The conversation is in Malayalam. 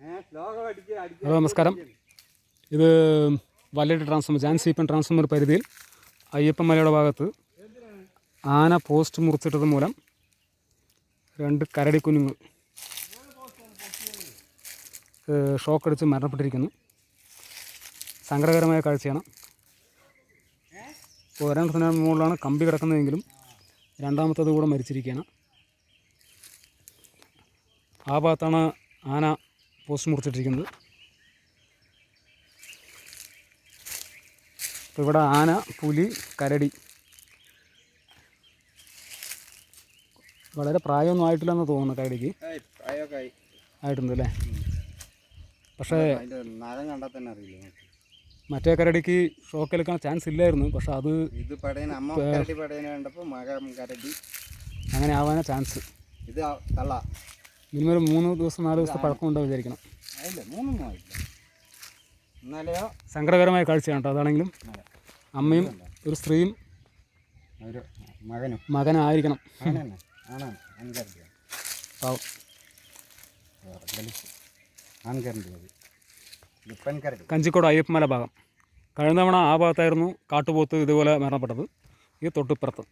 ഹലോ നമസ്കാരം. ഇത് വല്ലടി ട്രാൻസ്ഫോമർ ജാൻ സീപ്പൻ ട്രാൻസ്ഫോമർ പരിധിയിൽ അയ്യപ്പൻ മലയുടെ ഭാഗത്ത് ആന പോസ്റ്റ് മുറിച്ചിട്ടത് മൂലം രണ്ട് കരടി കുഞ്ഞുങ്ങൾ ഷോക്ക് അടിച്ച് മരണപ്പെട്ടിരിക്കുന്നു. സങ്കടകരമായ കാഴ്ചയാണ്. ഒരെണ്ണത്തിന് മുകളിലാണ് കമ്പി കിടക്കുന്നതെങ്കിലും രണ്ടാമത്തത് കൂടെ മരിച്ചിരിക്കുകയാണ്. ആ ഭാഗത്താണ് ആന പോസ്റ്റ് മുറിച്ചിട്ടിരിക്കുന്നത്. അപ്പോൾ ഇവിടെ ആന പുലി കരടി. വളരെ പ്രായമൊന്നും ആയിട്ടില്ലെന്ന് തോന്നുന്നു കരടിക്ക്. ആയിട്ടുണ്ട് അല്ലേ? പക്ഷേ മറ്റേ കരടിക്ക് ഷോക്ക് എടുക്കാൻ ചാൻസ് ഇല്ലായിരുന്നു. പക്ഷെ അത് ഇത് അങ്ങനെ ആവാനാ ചാൻസ് ഇത് തള്ള. മിനിമം ഒരു മൂന്ന് ദിവസം നാല് ദിവസത്തെ വിചാരിക്കണം. അതില്ല മൂന്നൊന്നും ആയില്ല ഇന്നലെയോ? സങ്കടകരമായ കാഴ്ചയാണ് കേട്ടോ അതാണെങ്കിലും അമ്മയും ഒരു സ്ത്രീയും ഒരു മകനും. മകനായിരിക്കണം. ആണാണ്. ആൺകരണ്ടിയാണ് പാവം. കഞ്ചിക്കോട് അയ്യപ്പമല ഭാഗം. കഴിഞ്ഞ തവണ ആ ഭാഗത്തായിരുന്നു കാട്ടുപോത്ത് ഇതുപോലെ മരണപ്പെട്ടത്. ഈ തൊട്ടിപ്പുറത്ത്